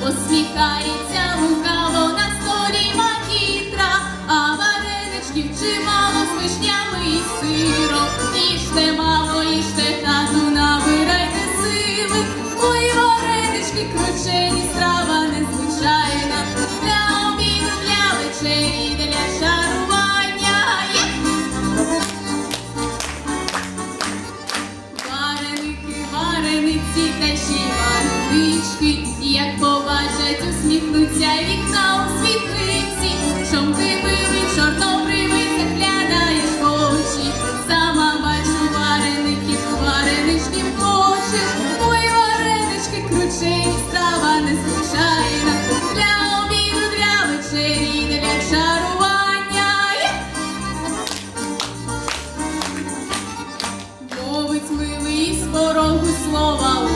Посміхається лукаво на столі макітра, а вареничків чимало з вишнями і сиром, ніж нема. дорогу слова у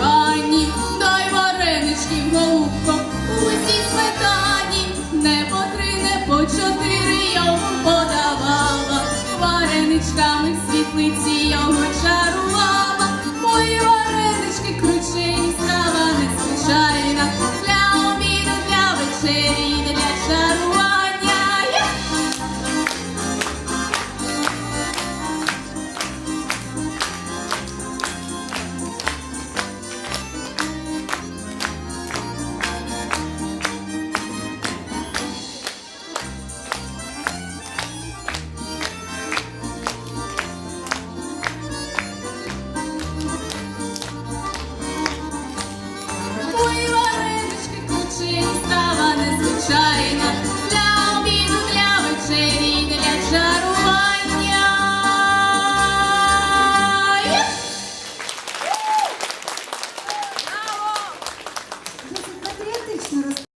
коханні, дай варенички голубко усі сметані, не по три, не по чотири йому подавала, вареничками світлиці його чару.